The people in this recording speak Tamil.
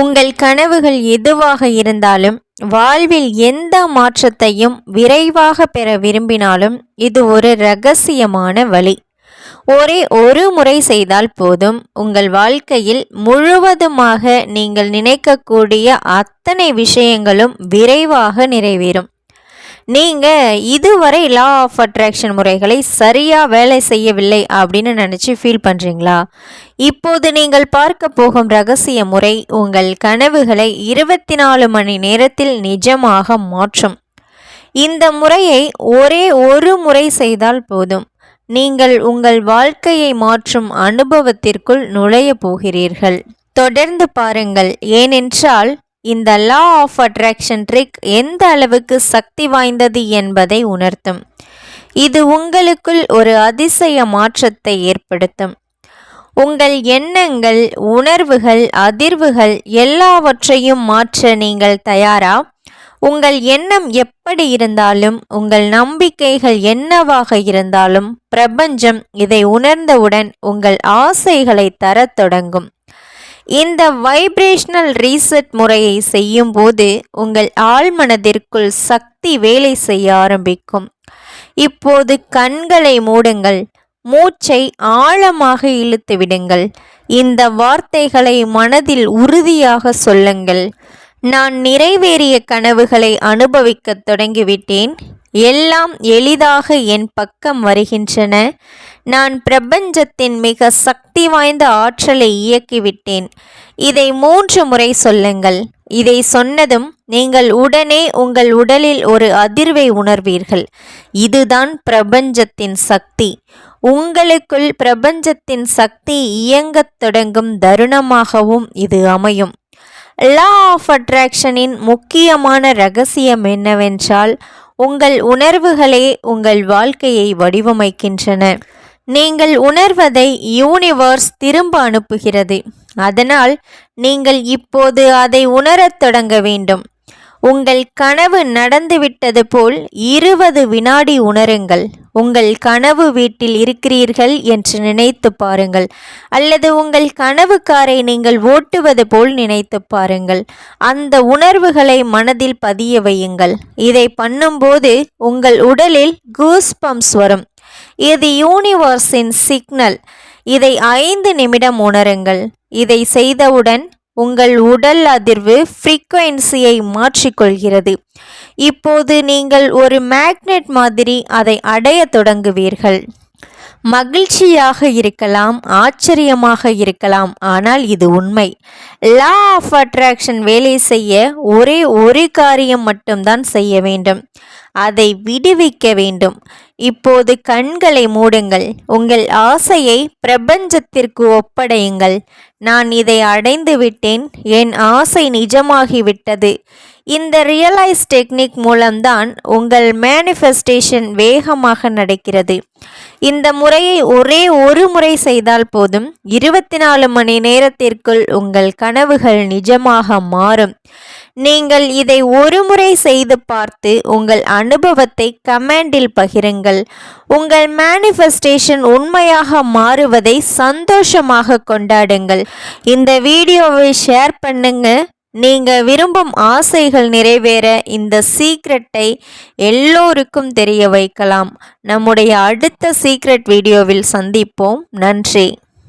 உங்கள் கனவுகள் எதுவாக இருந்தாலும் வாழ்வில் எந்த மாற்றத்தையும் விரைவாக பெற விரும்பினாலும் இது ஒரு ரகசியமான வழி. ஒரே ஒரு முறை செய்தால் போதும். உங்கள் வாழ்க்கையில் முழுவதுமாக நீங்கள் நினைக்கக்கூடிய அத்தனை விஷயங்களும் விரைவாக நிறைவேறும். நீங்கள் இதுவரை லா ஆஃப் அட்ராக்ஷன் முறைகளை சரியாக வேலை செய்யவில்லை அப்படின்னு நினச்சி ஃபீல் பண்ணுறீங்களா இப்போது நீங்கள் பார்க்க போகும் ரகசிய முறை உங்கள் கனவுகளை இருபத்தி நாலு மணி நேரத்தில் நிஜமாக மாற்றும். இந்த முறையை ஒரே ஒரு முறை செய்தால் போதும். நீங்கள் உங்கள் வாழ்க்கையை மாற்றும் அனுபவத்திற்குள் நுழைய போகிறீர்கள். தொடர்ந்து பாருங்கள். ஏனென்றால் இந்த லா ஆஃப் அட்ராக்ஷன் ட்ரிக் எந்த அளவுக்கு சக்தி வாய்ந்தது என்பதை உணர்த்தும். இது உங்களுக்குள் ஒரு அதிசய மாற்றத்தை ஏற்படுத்தும். உங்கள் எண்ணங்கள் உணர்வுகள் அதிர்வுகள் எல்லாவற்றையும் மாற்ற நீங்கள் தயாரா? உங்கள் எண்ணம் எப்படி இருந்தாலும் உங்கள் நம்பிக்கைகள் என்னவாக இருந்தாலும் பிரபஞ்சம் இதை உணர்ந்தவுடன் உங்கள் ஆசைகளை தரத் தொடங்கும். இந்த வைப்ரேஷனல் ரீசெட் முறையை செய்யும்போது உங்கள் ஆழ்மனதிற்குள் சக்தி வேலை செய்ய ஆரம்பிக்கும். இப்போது கண்களை மூடுங்கள். மூச்சை ஆழமாக இழுத்து விடுங்கள். இந்த வார்த்தைகளை மனதில் உறுதியாக சொல்லுங்கள். நான் நிறைவேறிய கனவுகளை அனுபவிக்கத் தொடங்கிவிட்டேன். எல்லாம் எளிதாக என் பக்கம் வருகின்றன. நான் பிரபஞ்சத்தின் மிக சக்தி வாய்ந்த ஆற்றலை இயக்கிவிட்டேன். இதை மூன்று முறை சொல்லுங்கள். இதை சொன்னதும் நீங்கள் உடனே உங்கள் உடலில் ஒரு அதிர்வை உணர்வீர்கள். இதுதான் பிரபஞ்சத்தின் சக்தி. உங்களுக்குள் பிரபஞ்சத்தின் சக்தி இயங்கத் தொடங்கும் தருணமாகவும் இது அமையும். லா ஆஃப் அட்ராக்ஷனின் முக்கியமான ரகசியம் என்னவென்றால் உங்கள் உணர்வுகளே உங்கள் வாழ்க்கையை வடிவமைக்கின்றன. நீங்கள் உணர்வதை யூனிவர்ஸ் திரும்ப அனுப்புகிறது. அதனால் நீங்கள் இப்போது அதை உணரத் தொடங்க வேண்டும். உங்கள் கனவு நடந்துவிட்டது போல் இருபது வினாடி உணருங்கள். உங்கள் கனவு வீட்டில் இருக்கிறீர்கள் என்று நினைத்து பாருங்கள். அல்லது உங்கள் கனவு காரை நீங்கள் ஓட்டுவது போல் நினைத்து பாருங்கள். அந்த உணர்வுகளை மனதில் பதிய வையுங்கள். இதை பண்ணும்போது உங்கள் உடலில் கூஸ் பம்ப்ஸ் வரும். இது யூனிவர்ஸின் சிக்னல் இதை ஐந்து நிமிடம் உணருங்கள். இதை செய்தவுடன் உங்கள் உடல் அதிர்வு ஃப்ரீக்குவென்சியை மாற்றிக்கொள்கிறது. இப்போது நீங்கள் ஒரு மேக்னெட் மாதிரி அதை அடைய தொடங்குவீர்கள். மகிழ்ச்சியாக இருக்கலாம் ஆச்சரியமாக இருக்கலாம் ஆனால் இது உண்மை. லா ஆஃப் அட்ராக்ஷன் வேலை செய்ய ஒரே ஒரு காரியம் மட்டும்தான் செய்ய வேண்டும். அதை விடுவிக்க வேண்டும். இப்போது கண்களை மூடுங்கள். உங்கள் ஆசையை பிரபஞ்சத்திற்கு ஒப்படையுங்கள். நான் இதை அடைந்து விட்டேன் என் ஆசை நிஜமாகிவிட்டது. இந்த ரியலைஸ் டெக்னிக் மூலம்தான் உங்கள் மேனிஃபெஸ்டேஷன் வேகமாக நடக்கிறது. இந்த முறையை ஒரே ஒரு முறை செய்தால் போதும். இருபத்தி நாலு மணி நேரத்திற்குள் உங்கள் கனவுகள் நிஜமாக மாறும். நீங்கள் இதை ஒரு முறை செய்து பார்த்து உங்கள் அனுபவத்தை கமெண்டில் பகிருங்கள். உங்கள் மேனிஃபெஸ்டேஷன் உண்மையாக மாறுவதை சந்தோஷமாக கொண்டாடுங்கள். இந்த வீடியோவை ஷேர் பண்ணுங்க. நீங்கள் விரும்பும் ஆசைகள் நிறைவேற இந்த சீக்ரெட்டை எல்லோருக்கும் தெரிய வைக்கலாம். நம்முடைய அடுத்த சீக்ரெட் வீடியோவில் சந்திப்போம். நன்றி.